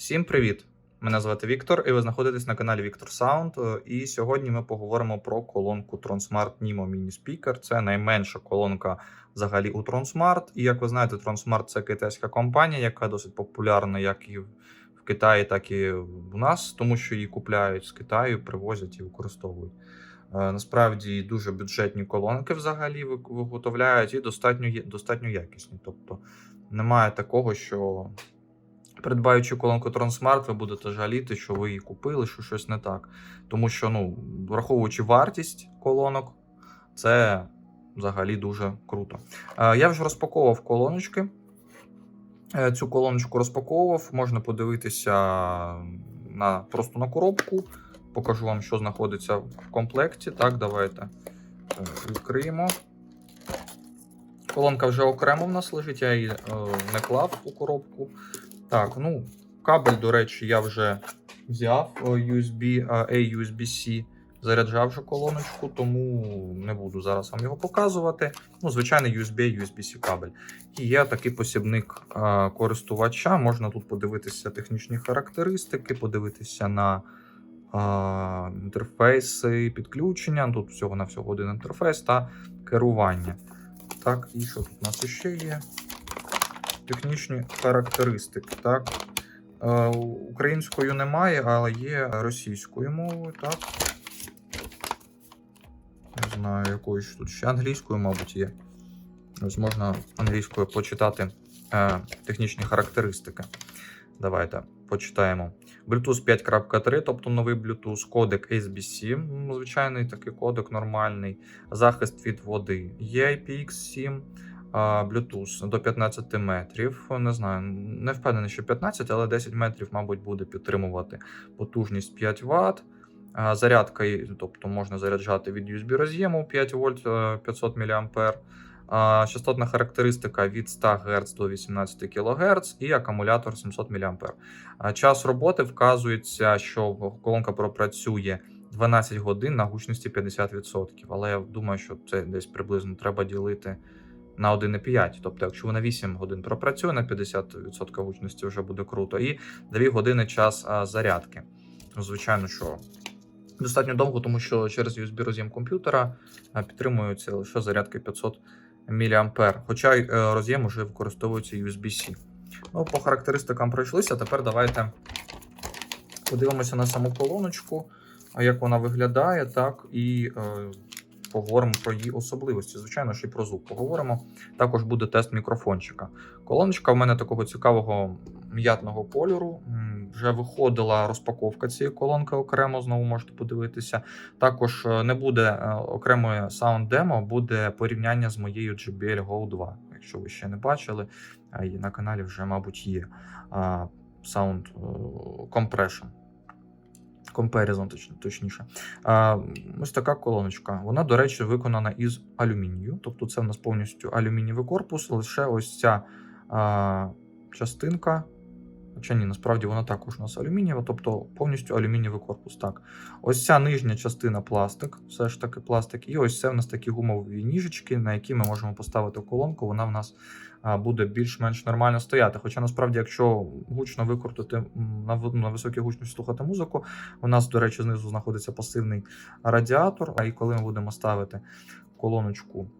Всім привіт! Мене звати Віктор, і ви знаходитесь на каналі Віктор Саунд. І сьогодні ми поговоримо про колонку TronSmart Nimo Mini Speaker. Це найменша колонка взагалі у TronSmart. І як ви знаєте, TronSmart це китайська компанія, яка досить популярна як і в Китаї, так і у нас, тому що її купляють з Китаю, привозять і використовують. Е, Насправді дуже бюджетні колонки взагалі виготовляють і достатньо, достатньо якісні. Тобто немає такого, що придбаючи колонку TronSmart, ви будете жаліти, що ви її купили, що щось не так. Тому що, ну, враховуючи вартість колонок, це взагалі дуже круто. Е, Я вже розпаковував колоночки. Е, Цю колоночку розпаковував. Можна подивитися на, просто на коробку. Покажу вам, що знаходиться в комплекті. Так, давайте е, відкриємо. Колонка вже окремо в нас лежить, я її не клав у коробку. Так, ну, кабель, до речі, я вже взяв е, USB е, A, USB-C, заряджав вже колоночку, тому не буду зараз вам його показувати. Ну, звичайний USB, USB-C кабель. І є такий посібник е, користувача. Можна тут подивитися технічні характеристики, подивитися на інтерфейси підключення. Тут всього на всього один інтерфейс та керування. Так, і що тут у нас ще є? Технічні характеристики. Так. Е, українською немає, але є російською мовою, так. Не знаю, якою ж тут ще англійською, мабуть, є. Ось можна англійською почитати е, технічні характеристики. Давайте почитаємо. Bluetooth 5.3, тобто новий Bluetooth, кодек SBC, звичайний такий кодек нормальний, захист від води. Є IPX7, а, Bluetooth до 15 метрів. Не знаю, не впевнений, що 15, але 10 метрів, мабуть, буде підтримувати потужність 5 Вт. Зарядка, тобто можна заряджати від USB роз'єму 5 вольт е, 500 мА. А, Частотна характеристика від 100 Гц до 18 кГц і акумулятор 700 мА. Час роботи вказується, що колонка пропрацює 12 годин на гучності 50%. Але я думаю, що це десь приблизно треба ділити на 1,5. Тобто, якщо вона 8 годин пропрацює на 50% гучності, вже буде круто. І 2 години час зарядки. Звичайно, що достатньо довго, тому що через USB роз'єм комп'ютера підтримується лише зарядки 500 мА. Хоча е, роз'єм уже використовується USB-C. Ну, по характеристикам пройшлися. Тепер давайте подивимося на саму колоночку, як вона виглядає, так, і е, поговоримо про її особливості. Звичайно, що і про звук поговоримо. Також буде тест мікрофончика. Колоночка в мене такого цікавого м'ятного кольору. Вже виходила розпаковка цієї колонки окремо, знову можете подивитися. Також е, не буде е, окремої саунд-демо, буде порівняння з моєю JBL Go 2. Якщо ви ще не бачили, і на каналі вже, мабуть, є е, Compression. Comparison, точ- точніше. А, ось така колоночка. Вона, до речі, виконана із алюмінію. Тобто це в нас повністю алюмінієвий корпус, лише ось ця а, частинка. Хоча ні, насправді вона також у нас алюмінієва, тобто повністю алюмінієвий корпус. Так. Ось ця нижня частина пластик, все ж таки пластик. І ось це в нас такі гумові ніжечки, на які ми можемо поставити колонку. Вона в нас буде більш-менш нормально стояти. Хоча насправді, якщо гучно викрутити на, на високій гучності слухати музику, у нас, до речі, знизу знаходиться пасивний радіатор. А і коли ми будемо ставити колоночку,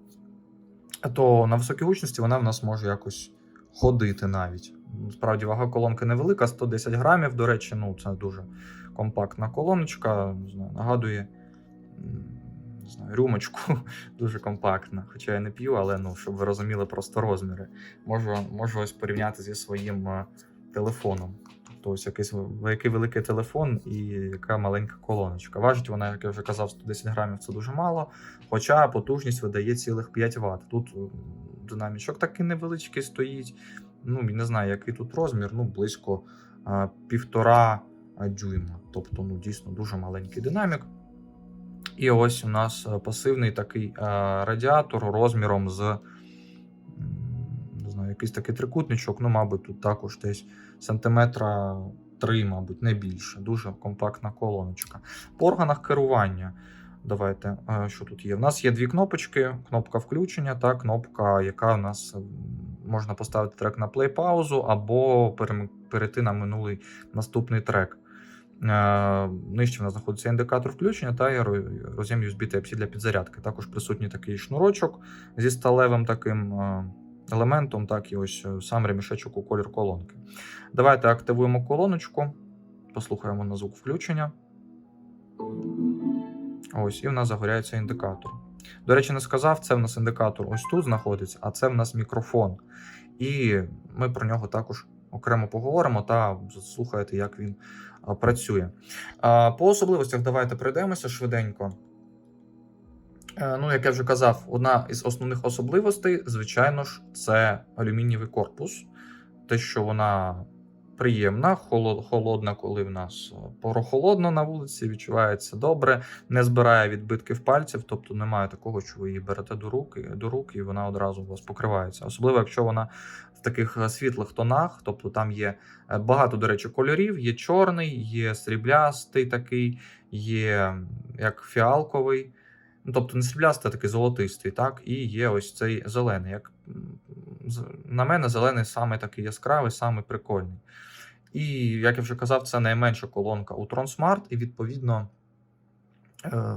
то на високій гучності вона в нас може якось ходити навіть. Справді вага колонки невелика, 110 грамів. До речі, ну це дуже компактна колоночка. Не знаю, нагадує не знаю, рюмочку дуже компактна. Хоча я не п'ю, але ну, щоб ви розуміли просто розміри. Можу, можу ось порівняти зі своїм е, телефоном. Тобто ось якийсь який великий телефон і яка маленька колоночка. Важить вона, як я вже казав, 110 грамів це дуже мало. Хоча потужність видає цілих 5 Вт. Тут динамічок такий невеличкий стоїть. Ну, не знаю, який тут розмір, ну, близько а, півтора дюйма. Тобто, ну, дійсно дуже маленький динамік. І ось у нас е, пасивний такий радіатор розміром з не знаю, якийсь такий трикутничок. Ну, мабуть, тут також десь сантиметра 3, мабуть, не більше. Дуже компактна колоночка. По органах керування. Давайте, е, що тут є? У нас є дві кнопочки: кнопка включення та кнопка, яка у нас можна поставити трек на плей-паузу або перейти на минулий наступний трек. Нижче в нас знаходиться індикатор включення та роз'єм USB Type-C для підзарядки. Також присутній такий шнурочок зі сталевим таким е, елементом, так і ось е, сам ремішечок у колір колонки. Давайте активуємо колоночку, послухаємо на звук включення. Ось, і в нас загоряється індикатор. До речі, не сказав, це в нас індикатор ось тут знаходиться, а це в нас мікрофон. І ми про нього також окремо поговоримо та слухаєте, як він працює. По особливостях давайте пройдемося швиденько. Е, Ну, як я вже казав, одна із основних особливостей, звичайно ж, це алюмінієвий корпус. Те, що вона приємна, холод- холодна, коли в нас е, прохолодно на вулиці, відчувається добре, не збирає відбитків пальців, тобто немає такого, що ви її берете до рук, до рук і вона одразу у вас покривається. Особливо, якщо вона в таких е, світлих тонах, тобто там є е, багато, до речі, кольорів: є чорний, є сріблястий такий, є як фіалковий. Ну, тобто не сріблястий, а такий золотистий, так, і є ось цей зелений. Як, на мене, зелений саме такий яскравий, саме прикольний. І, як я вже казав, це найменша колонка у TronSmart, і відповідно е,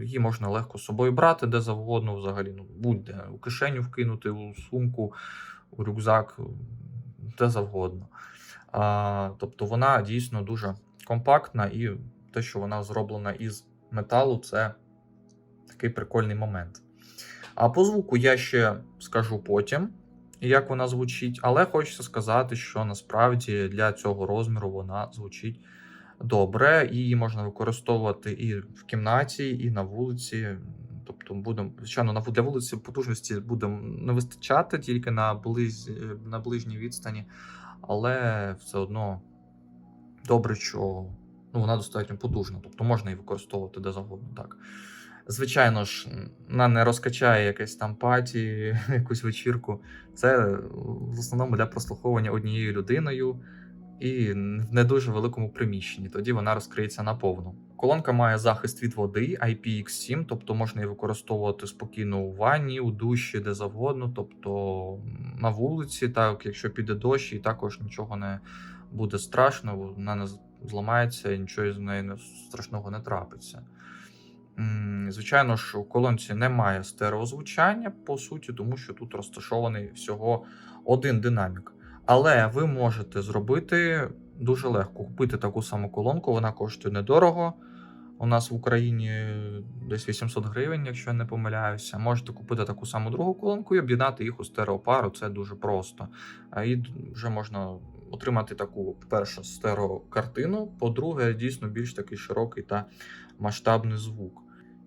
її можна легко з собою брати де завгодно, взагалі, ну, будь-де, у кишеню вкинути, у сумку, у рюкзак, де завгодно. А, тобто вона дійсно дуже компактна, і те, що вона зроблена із металу, це такий прикольний момент. А по звуку я ще скажу потім, як вона звучить, але хочеться сказати, що насправді для цього розміру вона звучить добре, її можна використовувати і в кімнаті, і на вулиці. Тобто, будемо, звичайно, для вулиці потужності буде не вистачати тільки на, близь, на ближній відстані, але все одно добре, що ну, вона достатньо потужна, тобто можна її використовувати де завгодно. Так. Звичайно ж, вона не розкачає якесь там паті, якусь вечірку. Це в основному для прослуховування однією людиною і в не дуже великому приміщенні. Тоді вона розкриється наповну. Колонка має захист від води IPX7, тобто можна її використовувати спокійно у ванні, у душі, де завгодно, тобто на вулиці, так якщо піде дощ, і також нічого не буде страшно, вона не зламається, і нічого з нею не- страшного не трапиться. Звичайно ж, у колонці немає стереозвучання, по суті, тому що тут розташований всього один динамік. Але ви можете зробити дуже легко. Купити таку саму колонку, вона коштує недорого. У нас в Україні десь 800 гривень, якщо я не помиляюся. Можете купити таку саму другу колонку і об'єднати їх у стереопару. Це дуже просто. А І вже можна отримати таку, по-перше, стереокартину, по-друге, дійсно більш такий широкий та масштабний звук.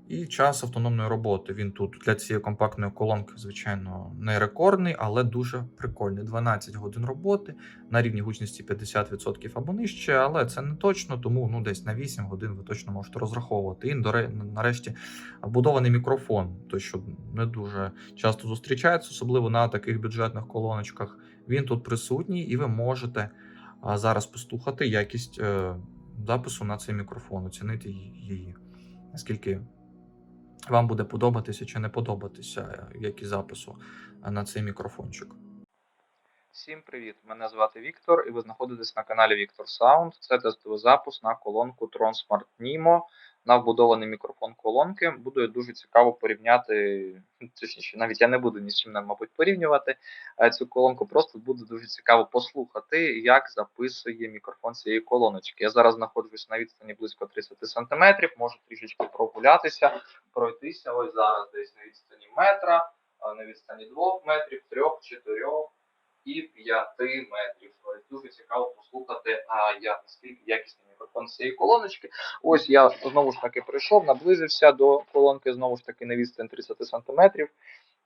І час автономної роботи. Він тут для цієї компактної колонки, звичайно, не рекордний, але дуже прикольний. 12 годин роботи на рівні гучності 50% або нижче, але це не точно, тому ну, десь на 8 годин ви точно можете розраховувати. І нарешті вбудований мікрофон, той, що не дуже часто зустрічається, особливо на таких бюджетних колоночках. Він тут присутній, і ви можете зараз послухати якість е, запису на цей мікрофон, оцінити її. Наскільки вам буде подобатися чи не подобатися е, якість запису е, на цей мікрофончик. Всім привіт! Мене звати Віктор, і ви знаходитесь на каналі Віктор Sound. Це тестовий запуск на колонку Tron Smart Nimo на вбудований мікрофон колонки. Буде дуже цікаво порівняти. Точніше, навіть я не буду ні з чим, мабуть, порівнювати е, цю колонку. Просто буде дуже цікаво послухати, як записує мікрофон цієї колоночки. Я зараз знаходжусь на відстані близько 30 см, можу трішечки прогулятися, пройтися. Ось зараз десь на відстані метра, на відстані 2 метрів, 3, 4 і 5 метрів. Ось Дуже цікаво послухати, а я наскільки якісний мікрофон цієї колоночки. Ось я знову ж таки прийшов, наблизився до колонки, знову ж таки на відстань 30 сантиметрів.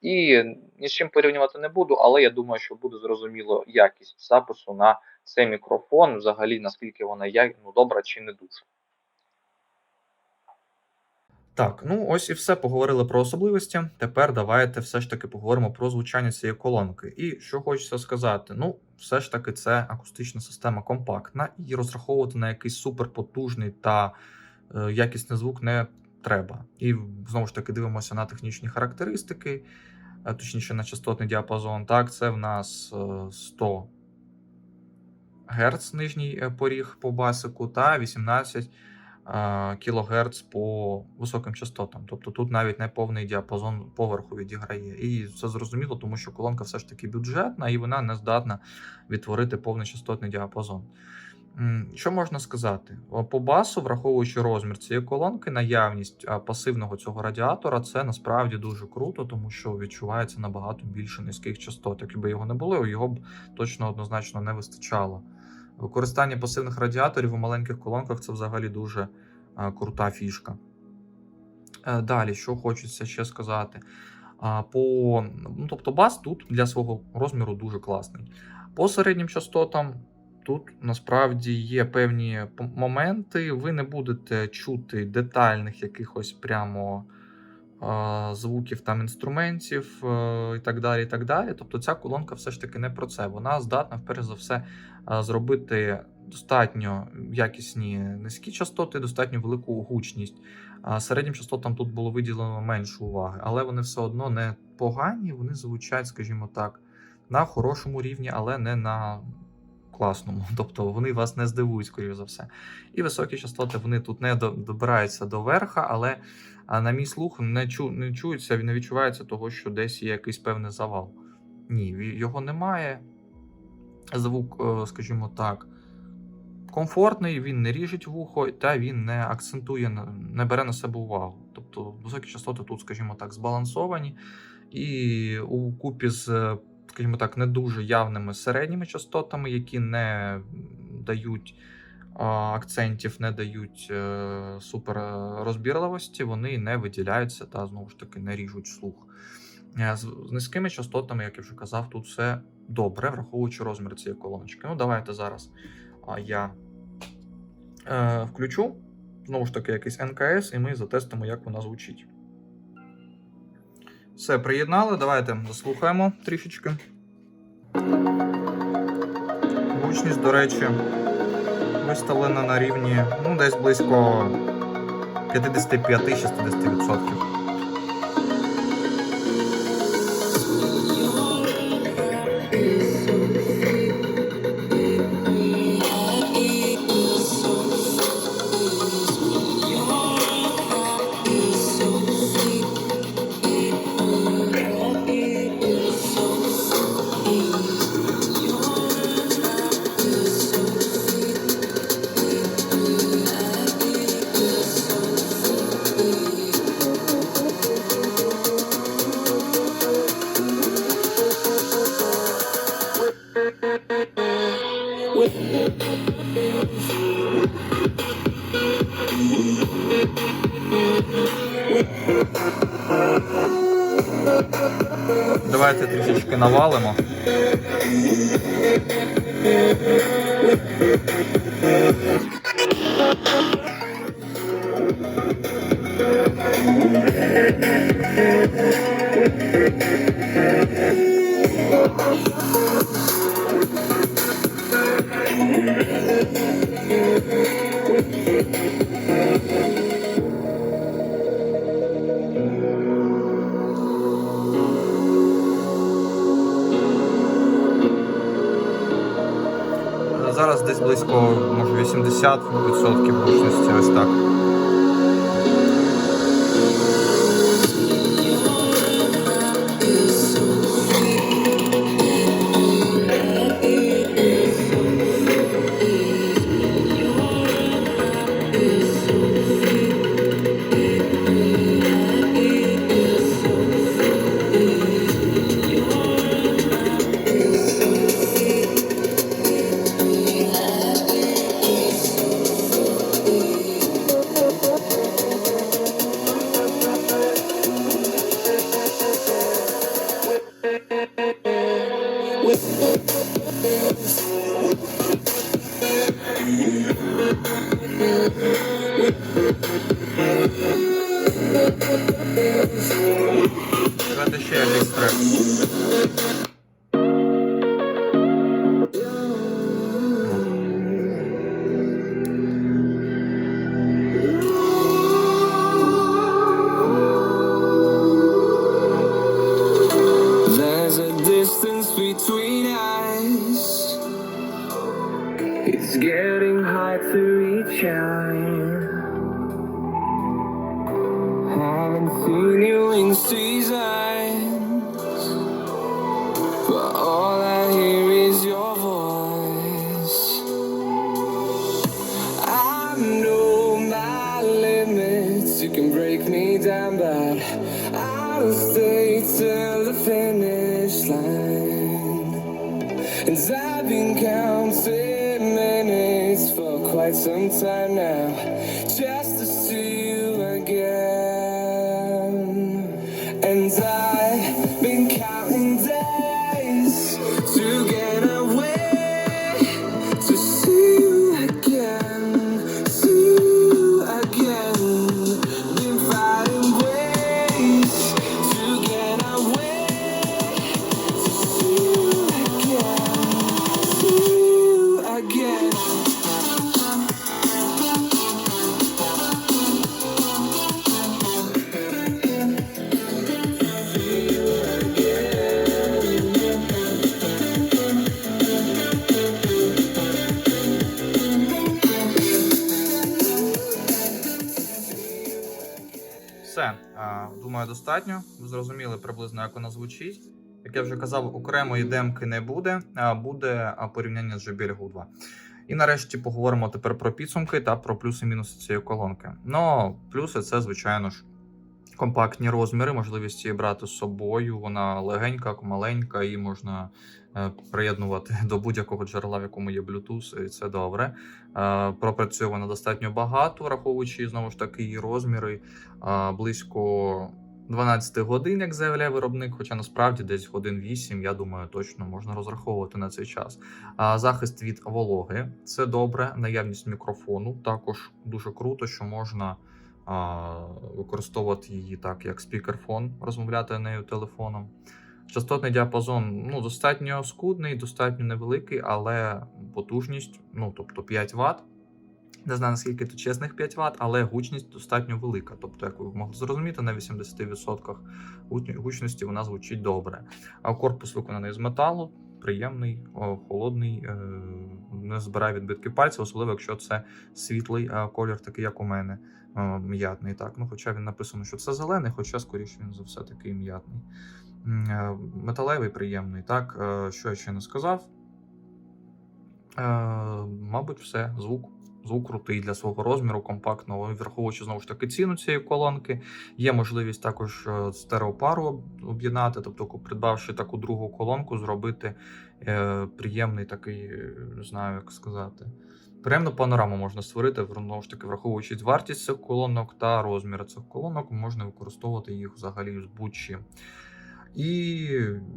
І ні з чим порівнювати не буду, але я думаю, що буде зрозуміло якість запису на цей мікрофон, взагалі наскільки вона ну, добра чи не дуже. Так, ну ось і все. Поговорили про особливості. Тепер давайте все ж таки поговоримо про звучання цієї колонки. І що хочеться сказати: ну, все ж таки, це акустична система компактна, і розраховувати на якийсь суперпотужний та е, якісний звук не треба. І знову ж таки дивимося на технічні характеристики, е, точніше на частотний діапазон. Так, це в нас е, 100 Гц нижній е, поріг по басику та 18 е, кГц по високим частотам. Тобто тут навіть не повний діапазон поверху відіграє. І це зрозуміло, тому що колонка все ж таки бюджетна і вона не здатна відтворити повний частотний діапазон. Що можна сказати? По басу, враховуючи розмір цієї колонки, наявність пасивного цього радіатора, це насправді дуже круто, тому що відчувається набагато більше низьких частот. Якби його не було, його б точно однозначно не вистачало. Використання пасивних радіаторів у маленьких колонках це взагалі дуже а, крута фішка. Е, Далі, що хочеться ще сказати. По, ну, тобто бас тут для свого розміру дуже класний. По середнім частотам тут насправді є певні моменти. Ви не будете чути детальних якихось прямо звуків там інструментів е, і так далі. і так далі. Тобто ця колонка все ж таки не про це. Вона здатна, вперше за все, зробити достатньо якісні низькі частоти, достатньо велику гучність. Середнім частотам тут було виділено менше уваги, але вони все одно не погані, вони звучать, скажімо так, на хорошому рівні, але не на класному. Тобто вони вас не здивують, скоріш за все. І високі частоти вони тут не добираються до верха, але на мій слух не, чу, не чуються, не відчувається того, що десь є якийсь певний завал. Ні, його немає. Звук, е, скажімо так, комфортний, він не ріжить вухо, та він не акцентує, не бере на себе увагу. Тобто високі частоти тут, скажімо так, збалансовані, і у купі з, е, скажімо так, не дуже явними середніми частотами, які не дають акцентів, не дають е, супер розбірливості, вони не виділяються та знову ж таки не ріжуть слух. Е, З, низькими частотами, як я вже казав, тут все добре, враховуючи розмір цієї колоночки. Ну, давайте зараз я е, включу знову ж таки якийсь НКС, і ми затестимо, як вона звучить. Все, приєднали. Давайте заслухаємо трішечки. Гучність, до речі, виставлена на рівні ну, десь близько 55-60%. Давайте трішечки навалимо. Десь близько, може, 80% бучності, ось так. happens between us. It's getting hard to reach out. Haven't seen you in season. Quite some time now, думаю, достатньо. Ви зрозуміли приблизно, як вона звучить. Як я вже казав, окремої демки не буде, а буде порівняння з JBL 2. І нарешті поговоримо тепер про підсумки та про плюси-мінуси цієї колонки. Ну, плюси це, звичайно ж, компактні розміри, можливість її брати з собою. Вона легенька, маленька, її можна е, приєднувати до будь-якого джерела, в якому є Bluetooth, і це добре. Е, пропрацює вона достатньо багато, враховуючи знову ж таки її розміри близько 12 годин, як заявляє виробник, хоча насправді десь годин 8, я думаю, точно можна розраховувати на цей час. Захист від вологи це добре. Наявність мікрофону також дуже круто, що можна а, використовувати її так, як спікерфон, розмовляти нею телефоном. Частотний діапазон ну, достатньо скудний, достатньо невеликий, але потужність, ну тобто 5 Вт. Не знаю, наскільки тут чесних 5 Вт, але гучність достатньо велика. Тобто, як ви могли зрозуміти, на 80% гучності вона звучить добре. А корпус виконаний з металу, приємний, холодний, е, не збирає відбитки пальців, особливо якщо це світлий е, колір, такий як у мене, м'ятний. Так, ну хоча він написано, що це зелений, хоча скоріше він за все такий м'ятний. Е, Металевий приємний. Так, що я ще не сказав? Мабуть, все. Звук. Звук крутий для свого розміру, компактного, враховуючи знову ж таки ціну цієї колонки. Є можливість також е, стереопару об'єднати, тобто, придбавши таку другу колонку, зробити е, приємний такий, е, не знаю, як сказати. Приємну панораму можна створити, знову ж таки, враховуючи вартість цих колонок та розміри цих колонок, можна використовувати їх взагалі з будь-чим. І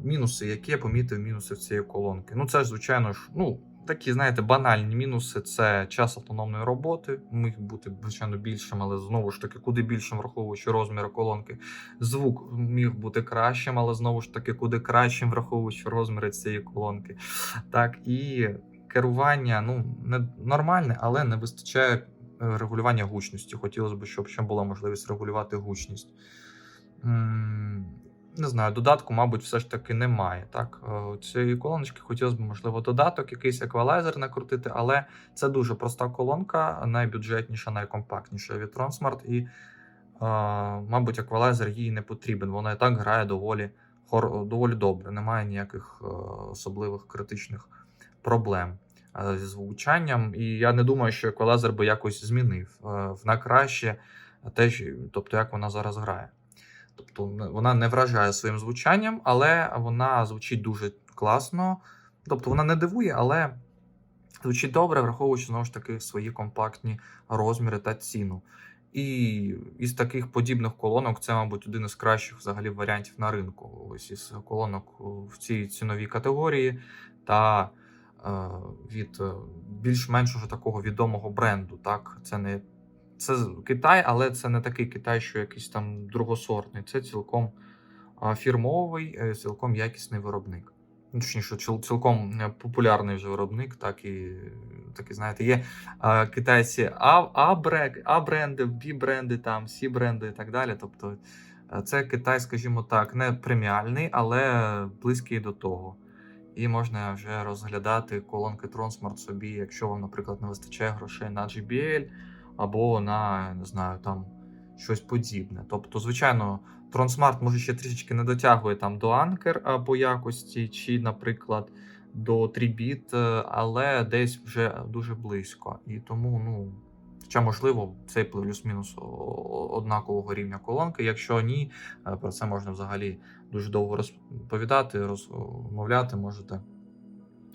мінуси, які я помітив мінуси в цієї колонки. Ну, це ж, звичайно ж, ну, такі, знаєте, банальні мінуси це час автономної роботи. Міг бути, звичайно, більшим, але знову ж таки, куди більшим, враховуючи розміри колонки. Звук міг бути кращим, але знову ж таки, куди кращим, враховуючи розміри цієї колонки. Так, і керування, ну, не нормальне, але не вистачає е, регулювання гучності. Хотілося б, щоб ще була можливість регулювати гучність. Не знаю, додатку, мабуть, все ж таки немає. Так, Е, цієї колоночки хотілося б, можливо, додаток, якийсь еквалайзер накрутити, але це дуже проста колонка, найбюджетніша, найкомпактніша від Tronsmart, і, е, мабуть, еквалайзер їй не потрібен. Вона і так грає доволі, доволі добре, немає ніяких е, особливих критичних проблем зі звучанням. І я не думаю, що еквалайзер би якось змінив на краще те, тобто як вона зараз грає. Тобто вона не вражає своїм звучанням, але вона звучить дуже класно. Тобто вона не дивує, але звучить добре, враховуючи знову ж таки свої компактні розміри та ціну. І із таких подібних колонок це, мабуть, один із кращих взагалі варіантів на ринку. Ось із колонок в цій ціновій категорії та е, від е, більш-менш уже такого відомого бренду. Так, це не це Китай, але це не такий Китай, що якийсь там другосортний. Це цілком фірмовий, е, цілком якісний виробник. Ну, Точніше, цілком е, популярний вже виробник, так і, так і знаєте, є китайці А, а, бре- а бренди, Б бренди, там, С бренди і так далі. Тобто е, це Китай, скажімо так, не преміальний, але близький до того. і можна вже розглядати колонки Tronsmart собі, якщо вам, наприклад, не вистачає грошей на JBL або на не знаю, там щось подібне. Тобто, звичайно, Tronsmart може ще трішечки не дотягує там до Anker а, по якості, чи, наприклад, до 3-біт, е, але десь вже дуже близько. І тому, ну. Хоча, можливо, це плюс-мінус однакового рівня колонки. Якщо ні, е, про це можна взагалі дуже довго розповідати, розмовляти. Можете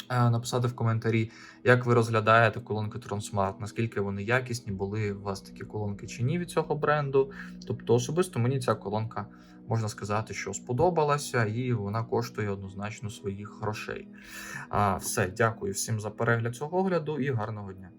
написати в коментарі, як ви розглядаєте колонки Tronsmart, наскільки вони якісні, були у вас такі колонки чи ні від цього бренду. Тобто, особисто мені ця колонка можна сказати, що сподобалася, і вона коштує однозначно своїх грошей. А, все, дякую всім за перегляд цього огляду і гарного дня.